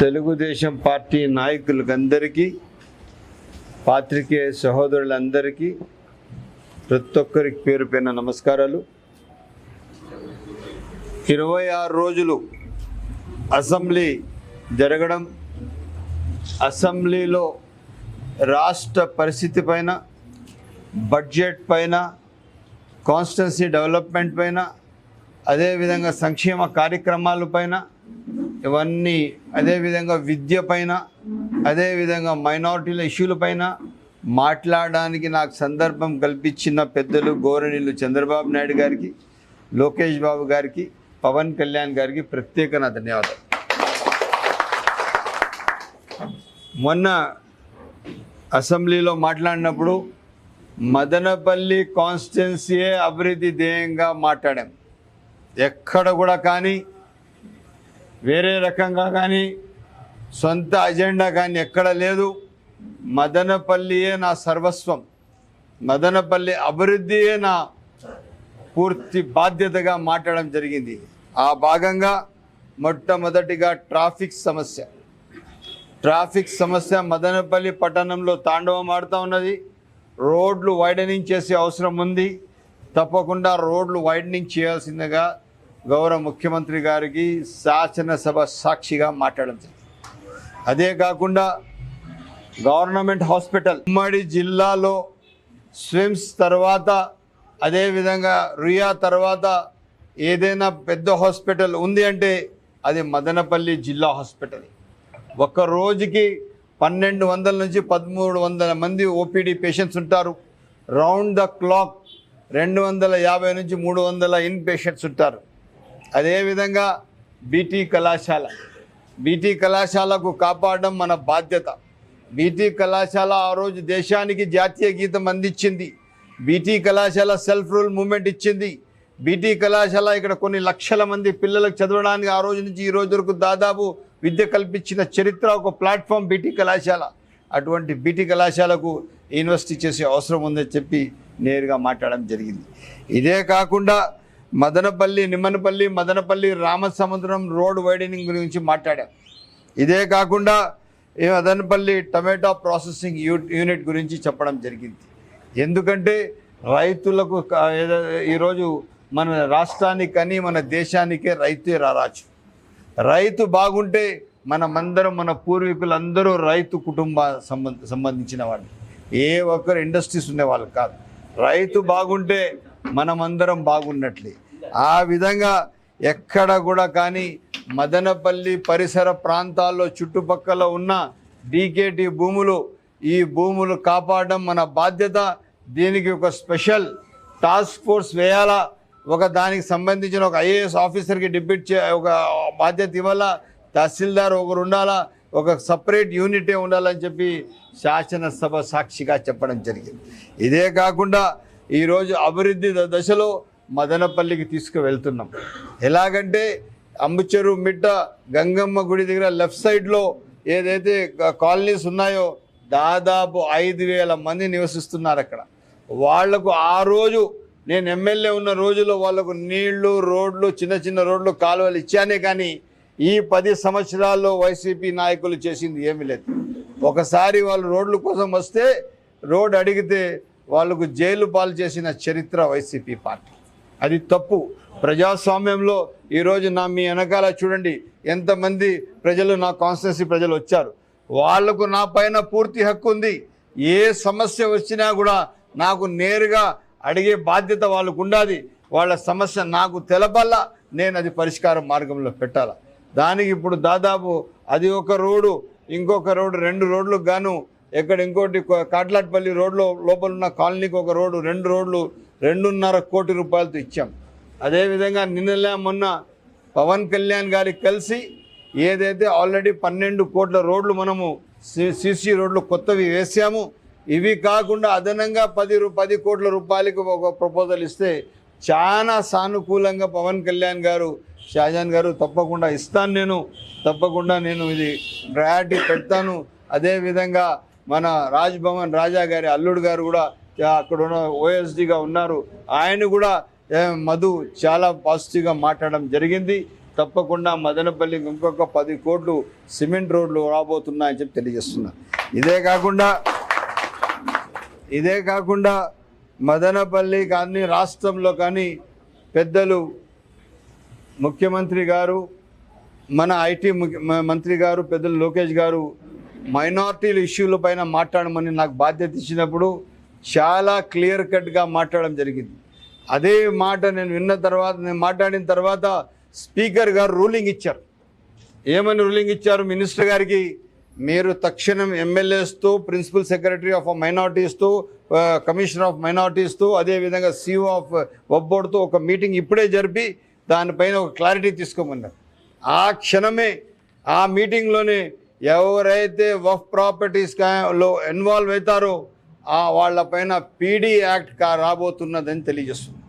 Telugu Desam party నాయకులకందరికీ పాత్రికేయ సహోదరులందరికీ ప్రతి ఒక్కరికి పేరు పైన నమస్కారాలు. ఇరవై ఆరు రోజులు అసెంబ్లీ జరగడం అసెంబ్లీలో రాష్ట్ర పరిస్థితి పైన బడ్జెట్ పైన కాన్స్టెన్సీ డెవలప్మెంట్ పైన అదేవిధంగా సంక్షేమ కార్యక్రమాల పైన ఇవన్నీ అదేవిధంగా విద్య పైన అదేవిధంగా మైనారిటీల ఇష్యూల పైన మాట్లాడడానికి నాకు సందర్భం కల్పించిన పెద్దలు గోరనీళ్ళు చంద్రబాబు నాయుడు గారికి లోకేష్ బాబు గారికి పవన్ కళ్యాణ్ గారికి ప్రత్యేక నా ధన్యవాదాలు. మొన్న అసెంబ్లీలో మాట్లాడినప్పుడు మదనపల్లి కాన్స్టిట్యున్సీయే అభివృద్ధి ధ్యేయంగా మాట్లాడాం. ఎక్కడ కూడా కానీ వేరే రకంగా కానీ సొంత అజెండా కానీ ఎక్కడ లేదు. మదనపల్లియే నా సర్వస్వం. మదనపల్లి అభివృద్ధియే నా పూర్తి బాధ్యతగా మాట్లాడడం జరిగింది. ఆ భాగంగా మొట్టమొదటిగా ట్రాఫిక్ సమస్య. ట్రాఫిక్ సమస్య మదనపల్లి పట్టణంలో తాండవం ఆడుతూ ఉన్నది. రోడ్లు వైడనింగ్ చేసే అవసరం ఉంది. తప్పకుండా రోడ్లు వైడనింగ్ చేయాల్సిందిగా గౌరవ ముఖ్యమంత్రి గారికి శాసనసభ సాక్షిగా మాట్లాడడం జరిగింది. అదే కాకుండా గవర్నమెంట్ హాస్పిటల్ ఉమ్మడి జిల్లాలో స్విమ్స్ తర్వాత అదేవిధంగా రుయా తర్వాత ఏదైనా పెద్ద హాస్పిటల్ ఉంది అంటే అది మదనపల్లి జిల్లా హాస్పిటల్. ఒక రోజుకి పన్నెండు వందల నుంచి పదమూడు వందల మంది ఓపీడీ పేషెంట్స్ ఉంటారు. రౌండ్ ద క్లాక్ రెండు వందల యాభై నుంచి మూడు వందల ఇన్ పేషెంట్స్ ఉంటారు. అదేవిధంగా బీటీ కళాశాల. బీటీ కళాశాలకు కాపాడడం మన బాధ్యత. బీటీ కళాశాల ఆ రోజు దేశానికి జాతీయ గీతం అందించింది. బీటీ కళాశాల సెల్ఫ్ రూల్ మూమెంట్ ఇచ్చింది. బీటీ కళాశాల ఇక్కడ కొన్ని లక్షల మంది పిల్లలకు చదవడానికి ఆ రోజు నుంచి ఈ రోజు వరకు దాదాపు విద్య కల్పించిన చరిత్ర ఒక ప్లాట్ఫామ్ బీటీ కళాశాల. అటువంటి బీటీ కళాశాలకు ఇన్వెస్ట్ చేసే అవసరం ఉందని చెప్పి నేరుగా మాట్లాడడం జరిగింది. ఇదే కాకుండా మదనపల్లి నిమ్మనపల్లి మదనపల్లి రామసముద్రం రోడ్ వైడనింగ్ గురించి మాట్లాడాం. ఇదే కాకుండా ఈ మదనపల్లి టమాటా ప్రాసెసింగ్ యూ- యూనిట్ గురించి చెప్పడం జరిగింది. ఎందుకంటే రైతులకు ఈరోజు మన రాష్ట్రానికని మన దేశానికే రైతే రారాజు. రైతు బాగుంటే మనమందరం మన పూర్వీకులందరూ రైతు కుటుంబ సంబంధించిన వాళ్ళు ఏ ఒక్కరు ఇండస్ట్రీస్ ఉండేవాళ్ళు కాదు. రైతు బాగుంటే మనమందరం బాగున్నట్లే. ఆ విధంగా ఎక్కడ కూడా కానీ మదనపల్లి పరిసర ప్రాంతాల్లో చుట్టుపక్కల ఉన్న డీకేటీ భూములు ఈ భూములు కాపాడడం మన బాధ్యత. దీనికి ఒక స్పెషల్ టాస్క్ ఫోర్స్ వేయాలా? ఒక దానికి సంబంధించిన ఒక ఐఏఎస్ ఆఫీసర్కి డిప్యూట్ చే ఒక బాధ్యత ఇవ్వాలా? తహసీల్దార్ ఒకరు ఉండాలా? ఒక సపరేట్ యూనిటే ఉండాలని చెప్పి శాసనసభ సాక్షిగా చెప్పడం జరిగింది. ఇదే కాకుండా ఈరోజు అభివృద్ధి ద- దశలో మదనపల్లికి తీసుకువెళ్తున్నాం. ఎలాగంటే అంబుచెరు మిట్ట గంగమ్మ గుడి దగ్గర లెఫ్ట్ సైడ్లో ఏదైతే కాలనీస్ ఉన్నాయో దాదాపు ఐదు వేల మంది నివసిస్తున్నారు అక్కడ. వాళ్ళకు ఆ రోజు నేను ఎమ్మెల్యే ఉన్న రోజుల్లో వాళ్ళకు నీళ్ళు రోడ్లు చిన్న చిన్న రోడ్లు కాలువలు ఇచ్చానే కానీ ఈ పది సంవత్సరాల్లో వైసీపీ నాయకులు చేసింది ఏమీ లేదు. ఒకసారి వాళ్ళు రోడ్ల కోసం వస్తే రోడ్ అడిగితే వాళ్ళకు జైలు పాలు చేసిన చరిత్ర వైసీపీ పార్టీ. అది తప్పు. ప్రజాస్వామ్యంలో ఈరోజు నా మీ వెనకాల చూడండి ఎంతమంది ప్రజలు నా కాన్స్టిట్యున్సీ ప్రజలు వచ్చారు. వాళ్ళకు నా పైన పూర్తి హక్కు ఉంది. ఏ సమస్య వచ్చినా కూడా నాకు నేరుగా అడిగే బాధ్యత వాళ్ళకు ఉండాలి. వాళ్ళ సమస్య నాకు తెలపల్లా నేను అది పరిష్కార మార్గంలో పెట్టాలా. దానికి ఇప్పుడు దాదాపు అది ఒక రోడ్డు ఇంకొక రోడ్డు రెండు రోడ్లకు గాను ఇక్కడ ఇంకోటి కాట్లాట్పల్లి రోడ్లో లోపల ఉన్న కాలనీకి ఒక రోడ్డు రెండు రోడ్లు రెండున్నర కోటి రూపాయలతో ఇచ్చాం. అదేవిధంగా నిన్నలే మొన్న పవన్ కళ్యాణ్ గారికి కలిసి ఏదైతే ఆల్రెడీ పన్నెండు కోట్ల రోడ్లు మనము సిసి రోడ్లు కొత్తవి వేసాము ఇవి కాకుండా అదనంగా పది రూ పది కోట్ల రూపాయలకి ఒక ప్రపోజల్ ఇస్తే చాలా సానుకూలంగా పవన్ కళ్యాణ్ గారు షాజాన్ గారు తప్పకుండా ఇస్తాను నేను తప్పకుండా నేను ఇది ప్రయారిటీ పెడతాను. అదేవిధంగా మన రాజ్భవన్ రాజా గారి అల్లుడు గారు కూడా అక్కడ ఉన్న ఓఎస్డిగా ఉన్నారు. ఆయన కూడా మధు చాలా పాజిటివ్గా మాట్లాడడం జరిగింది. తప్పకుండా మదనపల్లి ఇంకొక పది కోట్లు సిమెంట్ రోడ్లు రాబోతున్నాయని చెప్పి తెలియజేస్తున్నా. ఇదే కాకుండా ఇదే కాకుండా మదనపల్లి కానీ రాష్ట్రంలో కానీ పెద్దలు ముఖ్యమంత్రి గారు మన ఐటీ ముఖ్య- మంత్రి గారు పెద్దలు లోకేష్ గారు మైనార్టీల ఇష్యూల పైన మాట్లాడమని నాకు బాధ్యత ఇచ్చినప్పుడు చాలా క్లియర్ కట్గా మాట్లాడడం జరిగింది. అదే మాట నేను విన్న తర్వాత నేను మాట్లాడిన తర్వాత స్పీకర్ గారు రూలింగ్ ఇచ్చారు. ఏమని రూలింగ్ ఇచ్చారు? మినిస్టర్ గారికి మీరు తక్షణం ఎమ్మెల్యేస్తో ప్రిన్సిపల్ సెక్రటరీ ఆఫ్ మైనార్టీస్తో కమిషనర్ ఆఫ్ మైనార్టీస్తో అదేవిధంగా సీఓ ఆఫ్ వబ్బోర్డ్తో ఒక మీటింగ్ ఇప్పుడే జరిపి దానిపైన ఒక క్లారిటీ తీసుకోమన్నారు. ఆ క్షణమే ఆ మీటింగ్లోనే ఎవరైతే వఫ్ ప్రాపర్టీస్లో ఇన్వాల్వ్ అవుతారో ఆ వాళ్ళపైన పీడీ యాక్ట్ కా రాబోతున్నదని తెలియజేస్తుంది.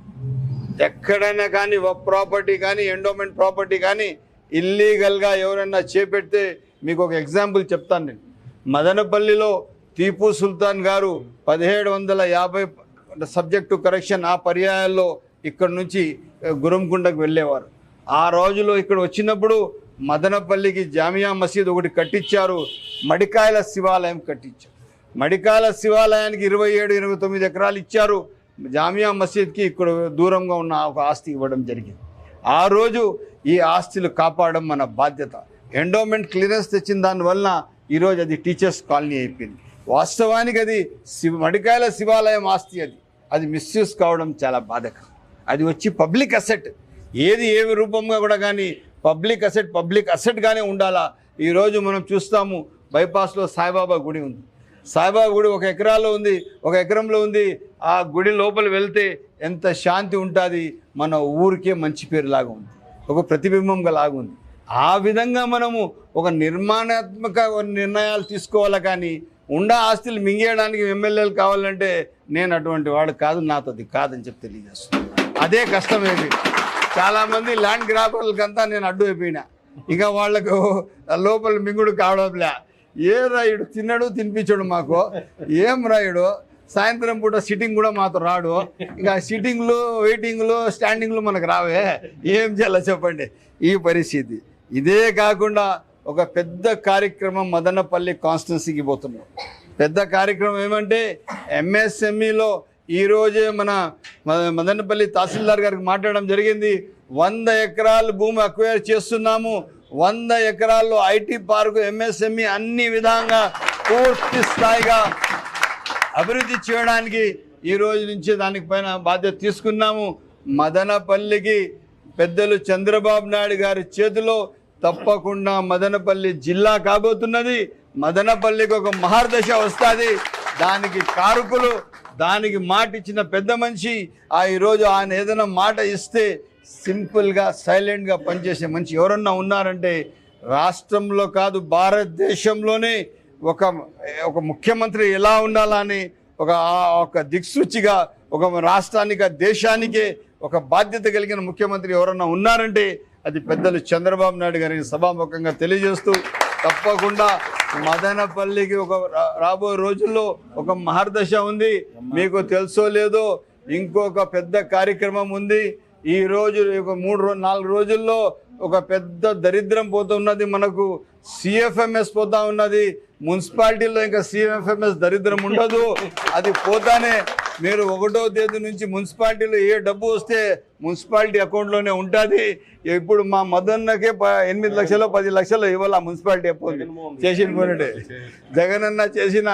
ఎక్కడైనా కానీ వఫ్ ప్రాపర్టీ కానీ ఎండోమెంట్ ప్రాపర్టీ కానీ ఇల్లీగల్గా ఎవరైనా చేపెడితే మీకు ఒక ఎగ్జాంపుల్ చెప్తాను నేను. మదనపల్లిలో టీపు సుల్తాన్ గారు పదిహేడు వందల యాభై సబ్జెక్టు కరెక్షన్ ఆ పర్యాయాల్లో ఇక్కడ నుంచి గురంకుండకు వెళ్ళేవారు. ఆ రోజులో ఇక్కడ వచ్చినప్పుడు మదనపల్లికి జామియా మసీద్ ఒకటి కట్టించారు. మడికాయల శివాలయం కట్టించారు. మడికాయల శివాలయానికి ఇరవై ఏడు ఇరవై తొమ్మిది ఎకరాలు ఇచ్చారు. జామియా మసీద్కి ఇక్కడ దూరంగా ఉన్న ఒక ఆస్తి ఇవ్వడం జరిగింది. ఆ రోజు ఈ ఆస్తులు కాపాడడం మన బాధ్యత. ఎండోమెంట్ క్లియరెన్స్ తెచ్చిన దానివల్ల ఈరోజు అది టీచర్స్ కాలనీ అయిపోయింది. వాస్తవానికి అది శివ మడికాయల శివాలయం ఆస్తి అది. అది మిస్యూస్ కావడం చాలా బాధకరం. అది వచ్చి పబ్లిక్ అసెట్. ఏది ఏ రూపంగా కూడా కానీ పబ్లిక్ అసెట్ పబ్లిక్ అసెట్గానే ఉండాలా? ఈరోజు మనం చూస్తాము బైపాస్లో సాయిబాబా గుడి ఉంది. సాయిబాబా గుడి ఒక ఎకరాలో ఉంది ఒక ఎకరంలో ఉంది. ఆ గుడి లోపల వెళ్తే ఎంత శాంతి ఉంటుంది? మన ఊరికే మంచి పేరు లాగా ఉంది. ఒక ప్రతిబింబంగా లాగా ఉంది. ఆ విధంగా మనము ఒక నిర్మాణాత్మక నిర్ణయాలు తీసుకోవాలి కానీ ఉండా ఆస్తులు మింగేయడానికి ఎమ్మెల్యేలు కావాలంటే నేను అటువంటి వాడు కాదు నాతో అది కాదని చెప్పి తెలియజేస్తున్నాను. అదే కష్టమేమి చాలామంది ల్యాండ్ గ్రాబర్లకంతా నేను అడ్డు అయిపోయినా. ఇంకా వాళ్ళకు లోపల మింగుడు కావడంలే. ఏ రాయుడు తిన్నాడు తినిపించాడు మాకు. ఏం రాయుడు సాయంత్రం పూట సిట్టింగ్ కూడా మాతో రాడు. ఇంకా సిట్టింగ్లు వెయిటింగ్లు స్టాండింగ్లు మనకు రావే. ఏం చేయాలో చెప్పండి. ఈ పరిస్థితి. ఇదే కాకుండా ఒక పెద్ద కార్యక్రమం మదనపల్లి కాన్స్టిట్యున్సీకి పోతున్నాం. పెద్ద కార్యక్రమం ఏమంటే ఎంఎస్ఎంఈలో ఈరోజే మన మదనపల్లి తహసీల్దార్ గారికి మాట్లాడడం జరిగింది. వంద ఎకరాలు భూమి అక్వైర్ చేస్తున్నాము. వంద ఎకరాల్లో ఐటీ పార్కు ఎంఎస్ఎంఈ అన్ని విధంగా పూర్తి స్థాయిగా అభివృద్ధి చేయడానికి ఈ రోజు నుంచి దానికి పైన బాధ్యత తీసుకున్నాము. మదనపల్లికి పెద్దలు చంద్రబాబు నాయుడు గారి చేతిలో తప్పకుండా మదనపల్లి జిల్లా కాబోతున్నది. మదనపల్లికి ఒక మహార్దశ వస్తుంది. దానికి కారుకులు దానికి మాట ఇచ్చిన పెద్ద మనిషి ఆ ఈరోజు ఆయన ఏదైనా మాట ఇస్తే సింపుల్గా సైలెంట్గా పనిచేసే మనిషి ఎవరన్నా ఉన్నారంటే రాష్ట్రంలో కాదు భారతదేశంలోనే ఒక ఒక ముఖ్యమంత్రి ఎలా ఉండాలని ఒక ఒక దిక్సూచిగా ఒక రాష్ట్రానికి దేశానికే ఒక బాధ్యత కలిగిన ముఖ్యమంత్రి ఎవరన్నా ఉన్నారంటే అది పెద్దలు చంద్రబాబు నాయుడు గారికి సభాముఖంగా తెలియజేస్తూ తప్పకుండా మదనపల్లికి ఒక రాబోయే రోజుల్లో ఒక మహర్దశ ఉంది. మీకు తెలుసో లేదో ఇంకొక పెద్ద కార్యక్రమం ఉంది. ఈ రోజు ఒక మూడు రోజు నాలుగు రోజుల్లో ఒక పెద్ద దరిద్రం పోతున్నది మనకు సిఎఫ్ఎంఎస్ పోతా ఉన్నది. మున్సిపాలిటీలో ఇంకా సిఎఫ్ఎంఎస్ దరిద్రం ఉండదు. అది పోతానే మీరు ఒకటో తేదీ నుంచి మున్సిపాలిటీలో ఏ డబ్బు వస్తే మున్సిపాలిటీ అకౌంట్లోనే ఉంటుంది. ఇప్పుడు మా మదన్నకే ప ఎనిమిది లక్షలు పది లక్షలు ఇవ్వాలి మున్సిపాలిటీ అకౌంట్. చేసిన పోయినట్టే జగనన్న చేసిన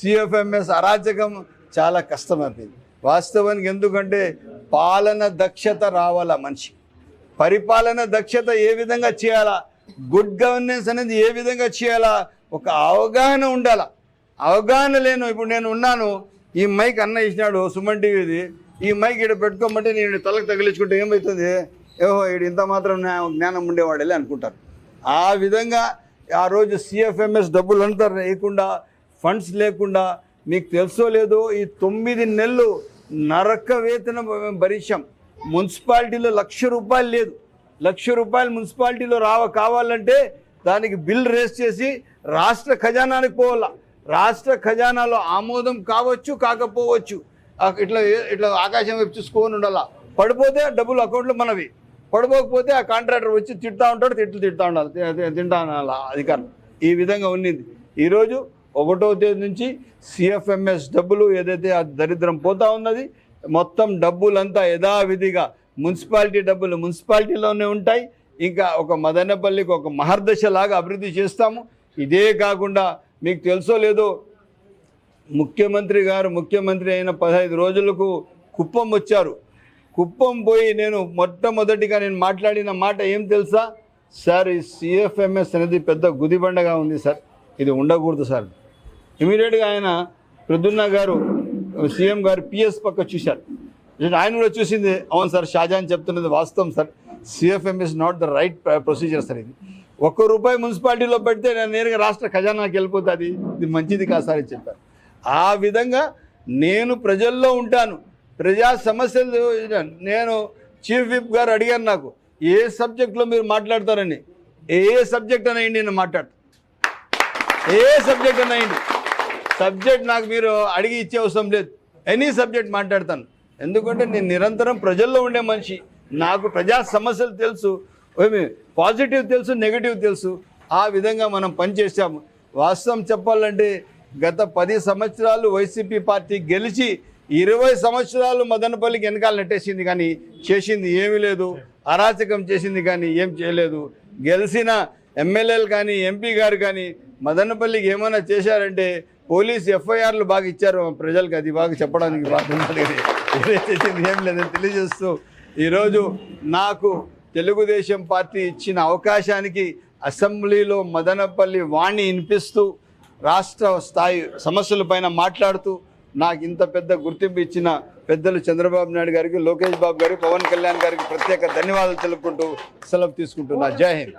సిఎఫ్ఎంఎస్ అరాచకం చాలా కష్టమైపోయింది. వాస్తవానికి ఎందుకంటే పాలన దక్షత రావాలా మనిషి. పరిపాలన దక్షత ఏ విధంగా చేయాలా? గుడ్ గవర్నెన్స్ అనేది ఏ విధంగా చేయాలా? ఒక అవగాహన ఉండాలా. అవగాహన లేను ఇప్పుడు నేను ఉన్నాను. ఈ మైక్ అన్న ఇచ్చినాడు సుమన్ టీవీది. ఈ మైక్ ఇక్కడ పెట్టుకోమంటే నేను తలకు తగిలించుకుంటే ఏమవుతుంది ఏహో ఈడు ఇంత మాత్రం జ్ఞానం ఉండేవాడలే అనుకుంటారు. ఆ విధంగా ఆ రోజు సిఎఫ్ఎంఎస్ డబ్బులు అంతా లేకుండా ఫండ్స్ లేకుండా మీకు తెలుసో లేదో ఈ తొమ్మిది నెలలు నరక వేతనం భరించాం మున్సిపాలిటీలో లక్ష రూపాయలు లేదు. లక్ష రూపాయలు మున్సిపాలిటీలో రావ కావాలంటే దానికి బిల్ రేస్ చేసి రాష్ట్ర ఖజానానికి పోవాలా. రాష్ట్ర ఖజానాలో ఆమోదం కావచ్చు కాకపోవచ్చు. ఇట్లా ఇట్లా ఆకాశం వైపు చూసుకొని ఉండాలా? పడిపోతే డబ్బులు అకౌంట్లో మనవి. పడిపోకపోతే ఆ కాంట్రాక్టర్ వచ్చి తిడతా ఉంటాడు తిట్లు తిడతా ఉండాలి తింటా ఉండాలి అధికారులు? అధికారం ఈ విధంగా ఉన్నింది. ఈరోజు ఒకటో తేదీ నుంచి సిఎఫ్ఎంఎస్ డబ్బులు ఏదైతే ఆ దరిద్రం పోతా ఉన్నది మొత్తం డబ్బులంతా యథావిధిగా మున్సిపాలిటీ డబ్బులు మున్సిపాలిటీలోనే ఉంటాయి. ఇంకా ఒక మదనపల్లికి ఒక మహర్దశలాగా అభివృద్ధి చేస్తాము. ఇదే కాకుండా మీకు తెలుసో లేదో ముఖ్యమంత్రి గారు ముఖ్యమంత్రి అయిన పదహైదు రోజులకు కుప్పం వచ్చారు. కుప్పం పోయి నేను మొట్టమొదటిగా నేను మాట్లాడిన మాట ఏం తెలుసా? సార్ ఈ సిఎఫ్ఎంఎస్ అనేది పెద్ద గుదిబండగా ఉంది సార్. ఇది ఉండకూడదు సార్. ఇమీడియట్గా ఆయన ప్రద్యున్న గారు సీఎం గారు పిఎస్ పక్క చూశారు. ఆయన కూడా చూసింది అవును సార్ షాజాన్ చెప్తున్నది వాస్తవం sir. CFMS not the right procedure sir ఇది. ఒక్క రూపాయి మున్సిపాలిటీలో పెడితే నేను నేరుగా రాష్ట్ర ఖజానాకి వెళ్ళిపోతుంది ఇది మంచిది కాదు చెప్పారు. ఆ విధంగా నేను ప్రజల్లో ఉంటాను. ప్రజా సమస్యలు నేను చీఫ్ విప్ గారు అడిగారు నాకు ఏ సబ్జెక్ట్లో మీరు మాట్లాడతారని? ఏ సబ్జెక్ట్ అనేయండి నేను మాట్లాడతాను ఏ సబ్జెక్ట్ అనేయండి సబ్జెక్ట్ నాకు మీరు అడిగి ఇచ్చే అవసరం లేదు. ఎనీ సబ్జెక్ట్ మాట్లాడతాను. ఎందుకంటే నేను నిరంతరం ప్రజల్లో ఉండే మనిషి. నాకు ప్రజా సమస్యలు తెలుసు పాజిటివ్ తెలుసు నెగిటివ్ తెలుసు. ఆ విధంగా మనం పనిచేసాము వాస్తవం చెప్పాలంటే గత పది సంవత్సరాలు వైసీపీ పార్టీ గెలిచి ఇరవై సంవత్సరాలు మదనపల్లికి వెనకాల నెట్టేసింది కానీ చేసింది ఏమీ లేదు. అరాచకం చేసింది కానీ ఏం చేయలేదు. గెలిచిన ఎమ్మెల్యేలు కానీ ఎంపీ గారు కానీ మదనపల్లికి ఏమైనా చేశారంటే పోలీస్ ఎఫ్ఐఆర్లు బాగా ఇచ్చారు ప్రజలకు. అది బాగా చెప్పడానికి బాగుంది చేసింది ఏం లేదని తెలియజేస్తూ ఈరోజు నాకు తెలుగుదేశం పార్టీ ఇచ్చిన అవకాశానికి అసెంబ్లీలో మదనపల్లి వాణి వినిపిస్తూ రాష్ట్ర స్థాయి సమస్యలపైన మాట్లాడుతూ నాకు ఇంత పెద్ద గుర్తింపు ఇచ్చిన పెద్దలు చంద్రబాబు నాయుడు గారికి లోకేష్ బాబు గారికి పవన్ కళ్యాణ్ గారికి ప్రత్యేక ధన్యవాదాలు తెలుపుకుంటూ సెలవు తీసుకుంటున్నా. జై హింద్.